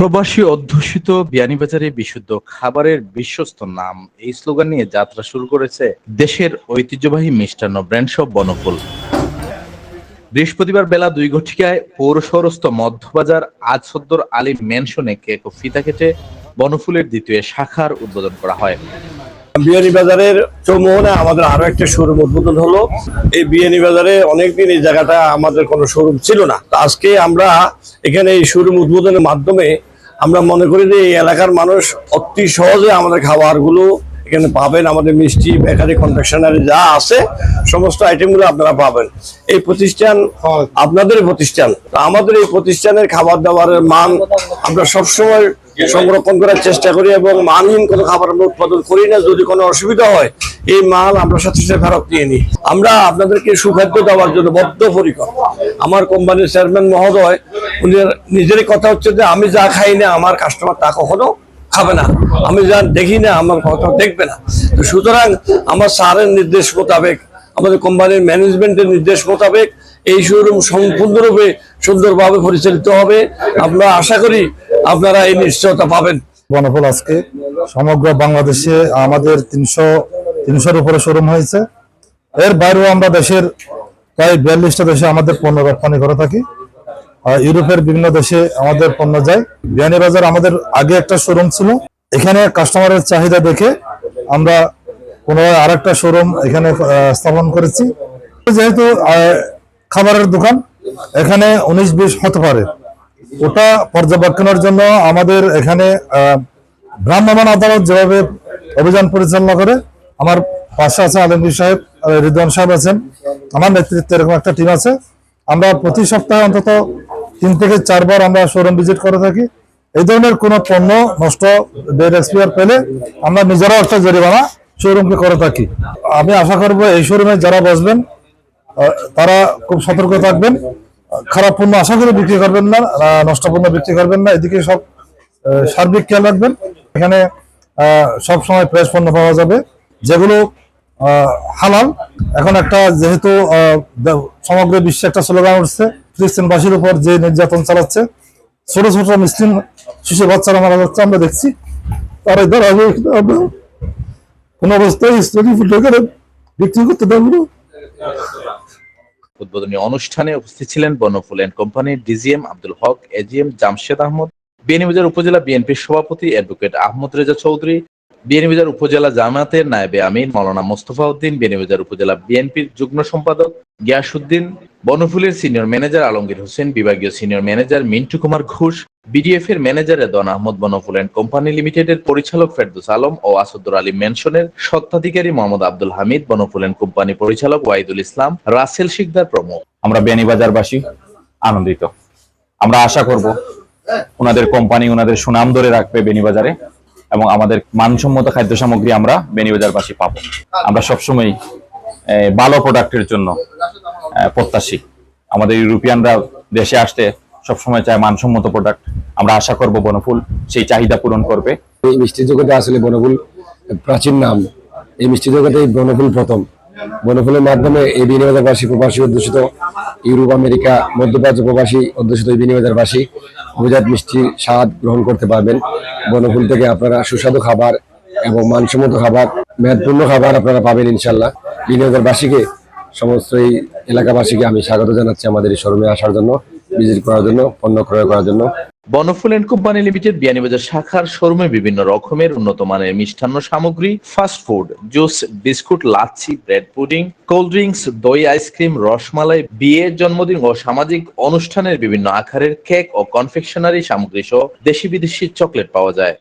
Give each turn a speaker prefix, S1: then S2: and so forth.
S1: প্রবাসী অধ্যুষিত বিয়ানীবাজারে বিশুদ্ধ খাবারের বিশ্বস্ত নাম। এই স্লোগান নিয়ে যাত্রা শুরু করেছে দেশের ঐতিহ্যবাহী মিষ্টান্ন ব্র্যান্ড শপ বনফুল। বৃহস্পতিবার বেলা দুই ঘটিকায় পৌরশহরস্থ মধ্যবাজার আজ সদ্দর আলী ম্যানশনে কেক ও ফিতা কেটে বনফুলের দ্বিতীয় শাখার উদ্বোধন করা হয়।
S2: বিয়ানী বাজারের চৌমোহনে আমাদের আরও একটা শোরুম উদ্বোধন হলো। এই বিয়ানী বাজারে অনেকদিন এই জায়গাটা আমাদের কোনো শোরুম ছিল না। আজকে আমরা এখানে এই শোরুম উদ্বোধনের মাধ্যমে আমরা মনে করি যে এই এলাকার মানুষ অতি সহজে আমাদের খাবারগুলো এখানে পাবেন আমাদের মিষ্টি বেকারি কনফেকশনারি যা আছে সমস্ত আইটেমগুলো আপনারা পাবেন। এই প্রতিষ্ঠান আপনাদের প্রতিষ্ঠান। তো আমাদের এই প্রতিষ্ঠানের খাবার দাবারের মান আমরা সবসময় সংরক্ষণ করার চেষ্টা করি এবং মানহীন কোনো খাবার আমরা উৎপাদন করি না। যদি কোনো অসুবিধা হয় এই মাল আমরা সাথে সাথে ফেরত নিয়ে নিই। আমরা আপনাদেরকে সুখাদ্য দেওয়ার জন্য বদ্ধপরিকর। আমার কোম্পানির চেয়ারম্যান মহোদয় উনি নিজেরই কথা হচ্ছে যে আমি যা খাই না, আমার কাস্টমার তা কখনো খাবে না। আমি যা দেখি না, আমার কথা দেখবে না। তো সুতরাং আমার স্যারের নির্দেশ মোতাবেক, আমাদের কোম্পানির ম্যানেজমেন্টের নির্দেশ মোতাবেক এই শোরুম সম্পূর্ণরূপে সুন্দরভাবে পরিচালিত হবে। আমরা আশা করি আপনারা এই নিশ্চয়তা পাবেন।
S3: বনফল আজকে সমগ্র বাংলাদেশে আমাদের তিনশো তিনশোর উপরে শোরুম হয়েছে। এর বাইরেও আমরা দেশের প্রায় বিয়াল্লিশটা দেশে আমাদের পণ্য রপ্তানি করে থাকি। আর ইউরোপের বিভিন্ন দেশে আমাদের পণ্য যায়। বিয়ানীবাজার আমাদের আগে একটা শোরুম ছিল। এখানে কাস্টমারের চাহিদা দেখে আমরা পুনরায় আরেকটা শোরুম এখানে স্থাপন করেছি। যেহেতু খাবারের দোকান, এখানে উনিশ বিশ হতে পারে। ওটা পর্যবেক্ষণের জন্য আমাদের এখানে ভ্রাম্যমান আদালত যেভাবে অভিযান পরিচালনা করে আমার পাশে আছে আলমগীর সাহেব রিদওয়ান সাহেব আছেন। আমার নেতৃত্বে এরকম একটা টিম আছে। আমরা প্রতি সপ্তাহে অন্তত তিন থেকে চারবার আমরা শোরুম ভিজিট করে থাকি। এই ধরনের কোনো পণ্য নষ্ট ডেট এক্সপায়ার পেলে আমরা নিজেরাও একটা জরিমানা শোরুমকে করে থাকি। আমি আশা করব এই শোরুমে যারা বসবেন তারা খুব সতর্ক থাকবেন। খারাপ পণ্য আশা করে বিক্রি করবেন না নষ্ট পণ্য বিক্রি করবেন না। এদিকে সব সার্বিক খেয়াল রাখবেন। এখানে সব সময় ফ্রেশ পণ্য পাওয়া যাবে। যেগুলো হালাল। এখন একটা যেহেতু সমগ্র বিশ্বে একটা স্লোগান উঠছে খ্রিস্টানবাসীর উপর যে নির্যাতন চালাচ্ছে, ছোট ছোট মুসলিম শিশু বাচ্চারা মারা যাচ্ছে, আমরা দেখছি। তারা দ্বারা আমরা কোন অবস্থায় বিক্রি করতে না।
S1: উদ্বোধনী অনুষ্ঠানে উপস্থিত ছিলেন বনফুল এন্ড কোম্পানির ডিজিএম আব্দুল হক, এজিএম জামশেদ আহমদ বিয়ানীবাজার উপজেলা বিএনপির সভাপতি অ্যাডভোকেট আহমদ রেজা চৌধুরী বিয়ানীবাজার উপজেলা জামায়াতের নায়েবে আমির মৌলানা মোস্তফা উদ্দিন বিয়ানীবাজার উপজেলা বিএনপির যুগ্ম সম্পাদক গিয়াসুদ্দিন বনফুলের সিনিয়র ম্যানেজার আলমগীর হোসেন, বিভাগীয় senior manager Mintu Kumar Ghosh BDF এর manager Redon Ahmed, Banoful and company লিমিটেডের পরিচালক ফেরদুস আলম ও আসাদুর আলী মেনশনের স্বত্বাধিকারী মোহাম্মদ আব্দুল হামিদ, বনফুল এন্ড কোম্পানি পরিচালক ওয়াইদুল ইসলাম, রাসেল শিকদার প্রমুখ।
S4: আমরা বেনিবাজারবাসী আনন্দিত। আমরা আশা করব ওনাদের কোম্পানি, ওনাদের সুনাম ধরে রাখবে বেনিবাজারে এবং আমাদের মানসম্মত খাদ্য সামগ্রী আমরা বেনিবাজারবাসী পাবো। আমরা সবসময় ভালো প্রোডাক্টের জন্য প্রত্যাশী। আমাদের ইউরোপিয়ানরা দেশে আসতে সবসময় চায় মানসম্মত প্রোডাক্ট। আমরা আশা করব বনফুল, সেই চাহিদা পূরণ করবে।
S5: এই মিষ্টি জগতে আসলে বনফুল প্রাচীন নাম। এই মিষ্টি জগতে বনফুল প্রথম। বনফুলের মাধ্যমে এই বিনিয়োগবাসী প্রবাসী অধ্যুষিত ইউরোপ, আমেরিকা, মধ্যপ্রাচ্য প্রবাসী অধ্যুষিত এই বিনিয়োগবাসী অভিজাত মিষ্টির স্বাদ গ্রহণ করতে পারবেন। বনফুল থেকে আপনারা সুস্বাদু খাবার এবং মানসম্মত খাবার, মেয়াদপূর্ণ খাবার আপনারা পাবেন ইনশাল্লাহ বিনিয়োগবাসীকে সমস্ত এই এলাকাবাসীকে আমি স্বাগত জানাচ্ছি আমাদের এই শোরুমে আসার জন্য, ভিজিট করার জন্য, পণ্য ক্রয় করার জন্য।
S1: Banoful and company limited Beanibazar শাখার শোরুমে বিভিন্ন রকমের উন্নত মানের মিষ্টান্ন সামগ্রী, fast food, juice, biscuit, lassi, bread pudding, cold drinks, দই, আইসক্রিম, রসমালাই বিয়ের জন্মদিন ও সামাজিক অনুষ্ঠানের বিভিন্ন আকারের কেক ও কনফেকশনারি সামগ্রী সহ দেশি বিদেশি চকলেট পাওয়া যায়।